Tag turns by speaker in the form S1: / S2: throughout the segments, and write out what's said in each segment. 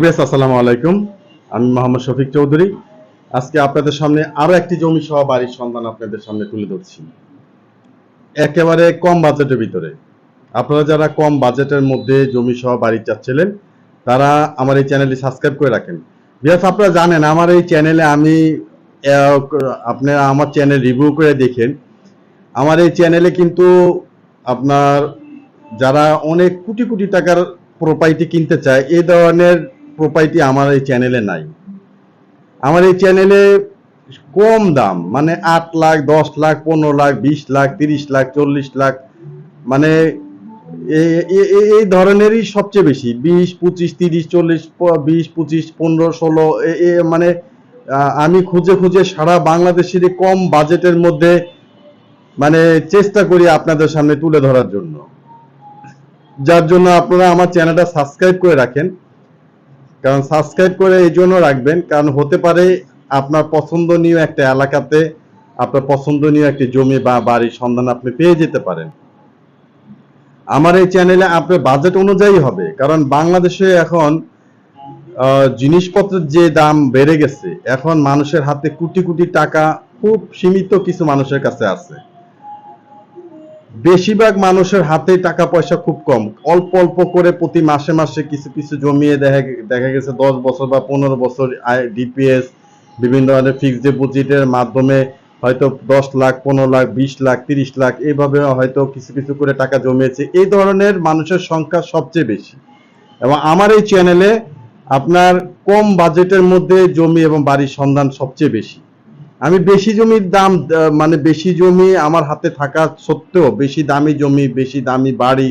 S1: সুবিয়াস আসসালামু আলাইকুম। আমি মোহাম্মদ শফিক চৌধুরী। আজকে আপনাদের সামনে আরও একটি জমি সহ বাড়ির সন্ধান আপনাদের সামনে তুলে ধরছি। একেবারে কম বাজেটের ভিতরে। আপনারা যারা কম বাজেটের মধ্যে জমি সহ বাড়ি চাচ্ছিলেন, তারা আমার এই চ্যানেলটি সাবস্ক্রাইব করে রাখেন। বিকজ আপনারা জানেন, আমার এই চ্যানেলে আমি আপনারা আমার চ্যানেল রিভিউ করে দেখেন। আমার এই চ্যানেলে কিন্তু আপনার যারা অনেক কোটি কোটি টাকার প্রপার্টি কিনতে চায় এই ধরনের প্রপার্টি আমার এই চ্যানেলে নাই। আমার এই চ্যানেলে কম দাম মানে আট লাখ, দশ লাখ, পনেরো লাখ, বিশ লাখ, তিরিশ লাখ, চল্লিশ লাখ মানে এই ধরনেরই সবচেয়ে বেশি, বিশ, পঁচিশ, তিরিশ, চল্লিশ বিশ, পঁচিশ, পনেরো, ষোলো মানে আমি খুঁজে খুঁজে সারা বাংলাদেশের কম বাজেটের মধ্যে মানে চেষ্টা করি আপনাদের সামনে তুলে ধরার জন্য। যার জন্য আপনারা আমার চ্যানেলটা সাবস্ক্রাইব করে রাখেন। কারণ সাবস্ক্রাইব করে এই জন্য রাখবেন, কারণ হতে পারে আপনার পছন্দনীয় একটা এলাকাতে আপনার পছন্দনীয় একটি জমি বা বাড়ির সন্ধান আপনি পেয়ে যেতে পারেন। আমার এই চ্যানেলে আপনার বাজেট অনুযায়ী হবে, কারণ বাংলাদেশে এখন জিনিসপত্রের যে দাম বেড়ে গেছে, এখন মানুষের হাতে কোটি কোটি টাকা খুব সীমিত কিছু মানুষের কাছে আছে। বেশিরভাগ মানুষের হাতে টাকা পয়সা খুব কম। অল্প অল্প করে প্রতি মাসে মাসে কিছু কিছু জমিয়ে দেখা দেখা গেছে দশ বছর বা পনেরো বছর ডিপিএস বিভিন্ন ধরনের ফিক্সড ডিপোজিটের মাধ্যমে হয়তো দশ লাখ, পনেরো লাখ, বিশ লাখ, তিরিশ লাখ এইভাবে হয়তো কিছু কিছু করে টাকা জমিয়েছে। এই ধরনের মানুষের সংখ্যা সবচেয়ে বেশি। এবং আমার এই চ্যানেলে আপনার কম বাজেটের মধ্যে জমি এবং বাড়ির সন্ধান সবচেয়ে বেশি। আমি বেশি জমির দাম মানে বেশি জমি আমার হাতে থাকা সত্ত্বেও, বেশি দামি জমি, বেশি দামি বাড়ি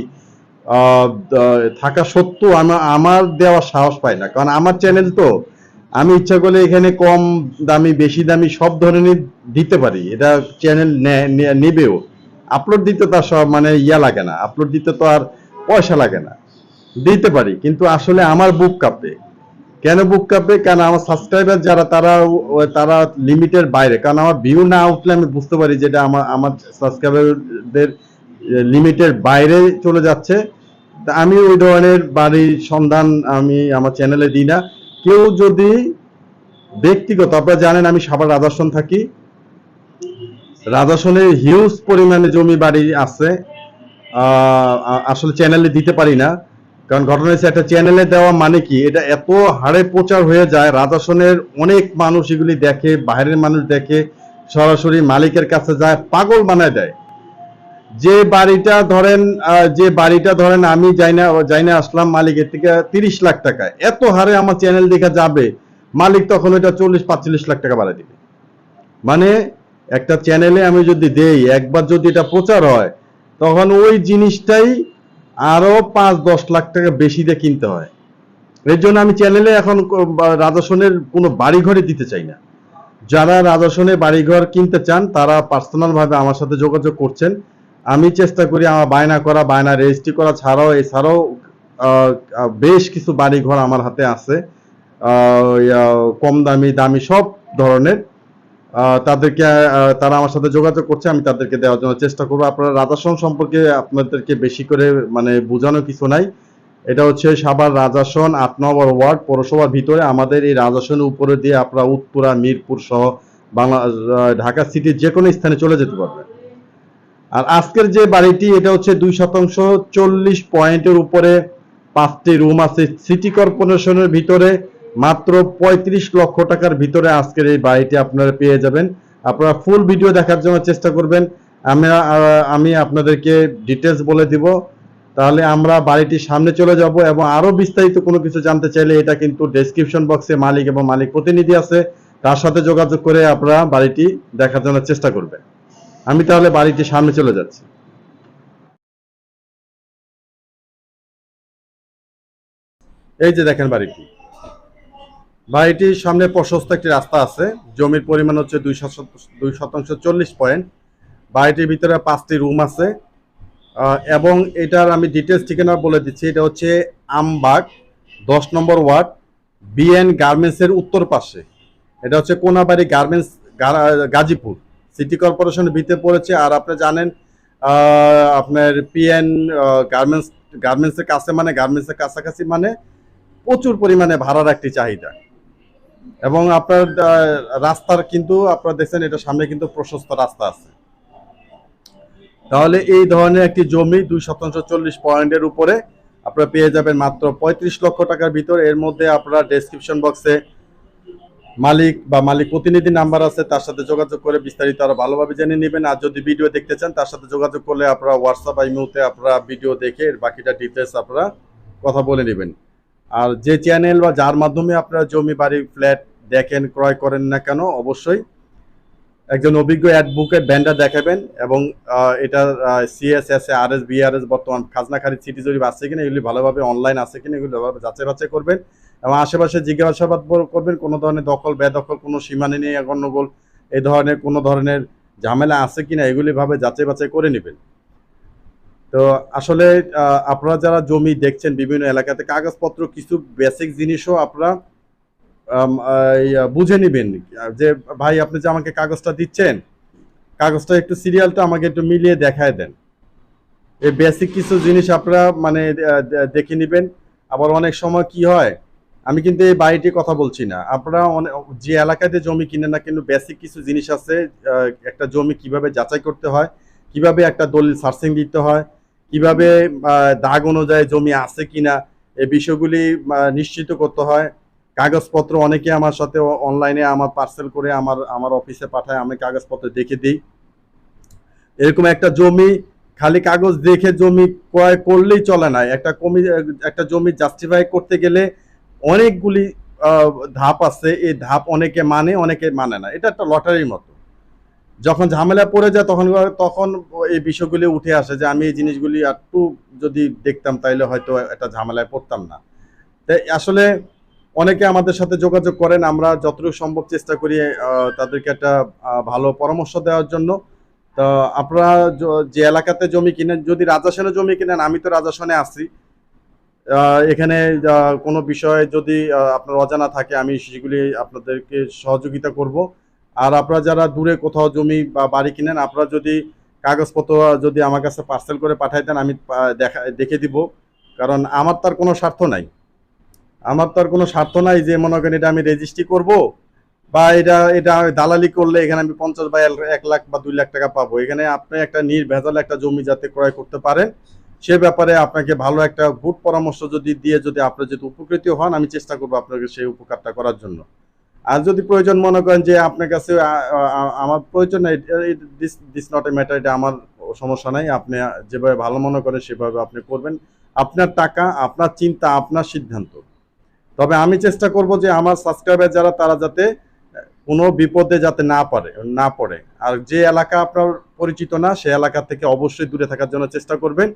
S1: থাকা সত্ত্বেও আমার আমার দেওয়ার সাহস পাই না। কারণ আমার চ্যানেল তো, আমি ইচ্ছা করলে এখানে কম দামি, বেশি দামি সব ধরনের দিতে পারি। এটা চ্যানেল নেবেও। আপলোড দিতে তার সব মানে ইয়া লাগে না। আপলোড দিতে তো আর পয়সা লাগে না। দিতে পারি, কিন্তু আসলে আমার বুক কাঁপে। কেন বুক কাঁপে কারণ আমার সাবস্ক্রাইবার যারা, তারা তারা লিমিটের বাইরে। কারণ আমার ভিউ না উঠলে আমি বুঝতে পারি যেটা আমার আমার সাবস্ক্রাইবারদের লিমিটের বাইরে চলে যাচ্ছে। তা আমি ওই ধরনের বাড়ির সন্ধান আমি আমার চ্যানেলে দিই না। কেউ যদি ব্যক্তিগত, আপনারা জানেন আমি সাভার রাজাসন থাকি। রাজাসনের হিউজ পরিমাণে জমি বাড়ি আছে। আসলে চ্যানেলে দিতে পারি না। কারণ ঘটনা হচ্ছে একটা চ্যানেলে দেওয়া মানে কি? এটা এত হারে প্রচার হয়ে যায়, রাজাসনের অনেক মানুষ এগুলি দেখে, বাইরের মানুষ দেখে, সরাসরি মালিকের কাছে যায়, পাগল বানায় দেয়। যে বাড়িটা ধরেন যে বাড়িটা ধরেন, আমি যাই না যাই না আসলাম মালিকের থেকে তিরিশ লাখ টাকা এত হারে আমার চ্যানেল দেখা যাবে, মালিক তখন ওইটা চল্লিশ, পাঁচচল্লিশ লাখ টাকা বাড়ায় দিবে। মানে একটা চ্যানেলে আমি যদি দেই, একবার যদি এটা প্রচার হয়, তখন ওই জিনিসটাই আরও পাঁচ, দশ লাখ টাকা বেশি দিয়ে কিনতে হয়। এর জন্য আমি চ্যানেলে এখন রাজাসনের কোনো বাড়ি ঘরে দিতে চাই না। যারা রাজাসনে বাড়িঘর কিনতে চান, তারা পার্সোনাল ভাবে আমার সাথে যোগাযোগ করছেন। আমি চেষ্টা করি আমার বায়না করা, বায়না রেজিস্ট্রি করা ছাড়াও, এছাড়াও বেশ কিছু বাড়িঘর আমার হাতে আছে। কম দামি দামি সব ধরনের। তাদেরকে তারা আমার সাথে যোগাযোগ করছে, আমি তাদেরকে দেওয়ার জন্য চেষ্টা করব। আপনারা রাজাসন সম্পর্কে আপনাদেরকে বেশি করে মানে বোঝানো কিছু নাই। এটা হচ্ছে সাবার রাজাসন আট নম্বর ওয়ার্ড পৌরসভার ভিতরে। আমাদের এই রাজাসনের উপরে দিয়ে আপনারা উত্তরা, মিরপুর সহ বাংলা ঢাকা সিটির যে কোনো স্থানে চলে যেতে পারবেন। আর আজকের যে বাড়িটি, এটা হচ্ছে দুই শতাংশ চল্লিশ পয়েন্টের উপরে পাঁচটি রুম আছে। সিটি কর্পোরেশনের ভিতরে মাত্র পঁয়ত্রিশ লক্ষ টাকার ভিতরে আজকের এই বাড়িটি আপনারা পেয়ে যাবেন। আপনারা ফুল ভিডিও দেখার জন্য চেষ্টা করবেন। আমরা আমি আপনাদেরকে ডিটেলস বলে দিব। তাহলে আমরা বাড়িটির সামনে চলে যাব এবং আরও বিস্তারিত কোনো কিছু জানতে চাইলে এটা কিন্তু ডেসক্রিপশন বক্সে মালিক এবং মালিক প্রতিনিধি আছে। তার সাথে যোগাযোগ করে আপনারা বাড়িটি দেখার জন্য চেষ্টা করবেন। আমি তাহলে বাড়িটির সামনে চলে যাচ্ছি। এই যে দেখেন বাড়িটি। বাড়িটির সামনে প্রশস্ত একটি রাস্তা আছে। জমির পরিমাণ হচ্ছে দুই দুই শতাংশ চল্লিশ পয়েন্ট। বাড়িটির ভিতরে পাঁচটি রুম আছে। এবং এটার আমি ডিটেলস ঠিকানা বলে দিচ্ছি। এটা হচ্ছে আমবাগ, দশ নম্বর ওয়ার্ড, বিএন গার্মেন্টসের উত্তর পাশে। এটা হচ্ছে কোনাবাড়ি গার্মেন্টস গাজীপুর। সিটি কর্পোরেশনের ভিতরে পড়েছে। আর আপনি জানেন আপনার পিএন গার্মেন্টস গার্মেন্টসের কাছে মানে গার্মেন্টসের কাছাকাছি মানে প্রচুর পরিমাণে ভাড়ার একটি চাহিদা। এবং আপনার রাস্তার কিন্তু আপনারা দেখছেন, এটা সামনে কিন্তু প্রশস্ত রাস্তা আছে। তাহলে এই ধরনের একটি জমি দুই শতাংশ চল্লিশ পয়েন্টের উপরে আপনারা পেয়ে যাবেন মাত্র পঁয়ত্রিশ লক্ষ টাকার ভিতর। এর মধ্যে আপনারা ডেসক্রিপশন বক্সে মালিক বা মালিক প্রতিনিধি নাম্বার আছে, তার সাথে যোগাযোগ করে বিস্তারিত আরও ভালোভাবে জেনে নেবেন। আর যদি ভিডিও দেখতে চান, তার সাথে যোগাযোগ করলে আপনারা হোয়াটসঅ্যাপ বা ইমেতে আপনারা ভিডিও দেখে বাকিটা ডিটেলস আপনারা কথা বলে নেবেন। আর যে চ্যানেল বা যার মাধ্যমে আপনারা জমি, বাড়ি ফ্ল্যাট দেখেন, ক্রয় করেন না কেন, অবশ্যই একজন অভিজ্ঞ অ্যাডভোকেট ব্যান্ডার দেখাবেন এবং এটা সিএসএস আর এস বিআরএস বর্তমান খাজনা খারিজ সিটি জরিপ আছে কিনা, এগুলি ভালোভাবে অনলাইন আছে কিনা, এগুলি ভালোভাবে যাচাই বাছাই করবেন এবং আশেপাশে জিজ্ঞাসাবাদ করবেন, কোনো ধরনের দখল, বেদখল, কোনো সীমানা নিয়ে গণ্ডগোল এই ধরনের, কোনো ধরনের ঝামেলা আছে কিনা, এগুলি ভাবে যাচাই বাছাই করে নেবেন। তো আসলে আপনারা যারা জমি দেখছেন বিভিন্ন এলাকাতে কাগজপত্র, কিছু বেসিক জিনিসও আপনারা বুঝে নেবেন। যে ভাই, আপনি যে আমাকে কাগজটা দিচ্ছেন, কাগজটা একটু সিরিয়ালটা আমাকে একটু মিলিয়ে দেখায় দেন। এই বেসিক কিছু জিনিস আপনারা মানে দেখে নেবেন। আবার অনেক সময় কি হয়, আমি কিন্তু এই বাড়িটির কথা বলছি না। আপনারা অনে- যে এলাকাতে জমি কিনেন না কিন্তু বেসিক কিছু জিনিস আছে একটা জমি কীভাবে যাচাই করতে হয়, কীভাবে একটা দলিল সার্চিং দিতে হয় কীভাবে দাগ অনুযায়ী জমি আছে কিনা, এই বিষয়গুলি নিশ্চিত করতে হয়। কাগজপত্র অনেকে আমার সাথে অনলাইনে আমার পার্সেল করে আমার আমার অফিসে পাঠায়, আমি কাগজপত্র দেখে দিই। এরকম একটা জমি, খালি কাগজ দেখে জমি ক্রয় করলেই চলে না। একটা কমি, একটা জমি জাস্টিফাই করতে গেলে অনেকগুলি ধাপ আছে। এই ধাপ অনেকে মানে অনেকে মানে না। এটা একটা লটারির মতো। যখন ঝামেলা পড়ে যায়, তখন তখন এই বিষয়গুলি উঠে আসে যে আমি এই জিনিসগুলি একটু যদি দেখতাম, তাইলে হয়তো একটা ঝামেলায় পড়তাম না। তাই আসলে অনেকে আমাদের সাথে যোগাযোগ করেন, আমরা যতটুকু সম্ভব চেষ্টা করি তাদেরকে একটা ভালো পরামর্শ দেওয়ার জন্য। তো আপনারা যে এলাকাতে জমি কিনেন, যদি রাজাসনে জমি কিনেন, আমি তো রাজাসনে আছি। এখানে কোনো বিষয়ে যদি আপনার অজানা থাকে, আমি সেগুলি আপনাদেরকে সহযোগিতা করব। আর আপনারা যারা দূরে কোথাও জমি বা বাড়ি কিনেন, আপনারা যদি কাগজপত্র যদি আমার কাছে পার্সেল করে পাঠাই দেন, আমি দেখা, দেখে দিব। কারণ আমার তার কোনো স্বার্থ নাই। আমার তো আর কোনো স্বার্থ নাই যে মনে করেন এটা আমি রেজিস্ট্রি করব বা এটা এটা দালালি করলে এখানে আমি পঞ্চাশ বা এক- লাখ বা দুই লাখ টাকা পাবো। এখানে আপনি একটা নির্ভেজাল একটা জমি যাতে ক্রয় করতে পারেন, সে ব্যাপারে আপনাকে ভালো একটা গুড পরামর্শ যদি দিয়ে যদি আপনি যদি উপকৃত হন, আমি চেষ্টা করব আপনাকে সেই উপকারটা করার জন্য। আর যদি প্রয়োজন মনে করেন যে আপনার কাছে আমার প্রয়োজন নাই this this not a matter এটা আমার সমস্যা নাই। আপনি যেভাবে ভালো মনে করেন, সেভাবে আপনি করবেন। আপনার টাকা, আপনার চিন্তা, আপনার সিদ্ধান্ত। তবে আমি চেষ্টা করব যে আমার সাবস্ক্রাইবার যারা, তারা যাতে, কোনো বিপদে যাতে না পারে, না পড়ে। আর যে এলাকা আপনার পরিচিত না, সে এলাকা থেকে অবশ্যই দূরে থাকার জন্য চেষ্টা করবেন।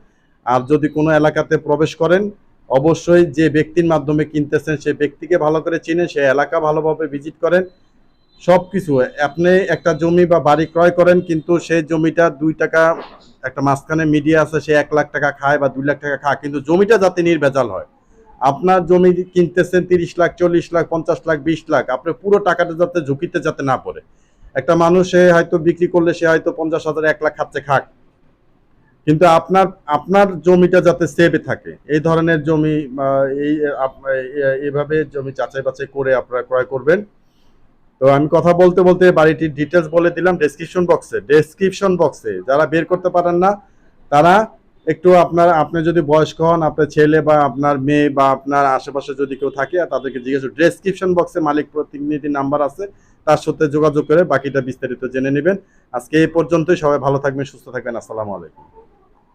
S1: আর যদি কোনো এলাকাতে প্রবেশ করেন অবশ্যই যে ব্যক্তির মাধ্যমে কিনতেছেন, সেই ব্যক্তিকে ভালো করে চিনে সে এলাকা ভালোভাবে ভিজিট করেন। সব কিছু আপনি একটা জমি বা বাড়ি ক্রয় করেন, কিন্তু সেই জমিটা দুই টাকা, একটা মাঝখানে মিডিয়া আছে, সে এক লাখ টাকা খায় বা দুই লাখ টাকা খায়, কিন্তু জমিটা যাতে নির্ভেজাল হয়। আপনার জমি কিনতেছেন তিরিশ লাখ, চল্লিশ লাখ, পঞ্চাশ লাখ, বিশ লাখ আপনার পুরো টাকাটা যাতে ঝুঁকিতে যাতে না পড়ে। একটা মানুষ হয়তো বিক্রি করলে সে হয়তো পঞ্চাশ হাজার, এক লাখ খাচ্ছে, খাক। কিন্তু আপনার আপনার জমিটা যাতে সেভে থাকে, এই ধরনের জমি এই, আপ- এ- এইভাবে জমি যাচাই বাছাই করে আপনারা ক্রয় করবেন। তো আমি কথা বলতে বলতে বাড়িটির ডিটেলস বলে দিলাম ডেসক্রিপশন বক্সে ডেসক্রিপশন বক্সে যারা বের করতে পারেন না, তারা একটু আপনার, আপনি যদি বয়স্ক হন, আপনার ছেলে বা আপনার মেয়ে বা আপনার আশেপাশে যদি কেউ থাকে, তাদেরকে জিজ্ঞেস ডেসক্রিপশন বক্সে মালিক প্রতিনিধি নাম্বার আছে, তার সাথে যোগাযোগ করে বাকিটা বিস্তারিত জেনে নেবেন। আজকে এই পর্যন্তই, সবাই ভালো থাকবেন, সুস্থ থাকবেন, আসসালামু আলাইকুম।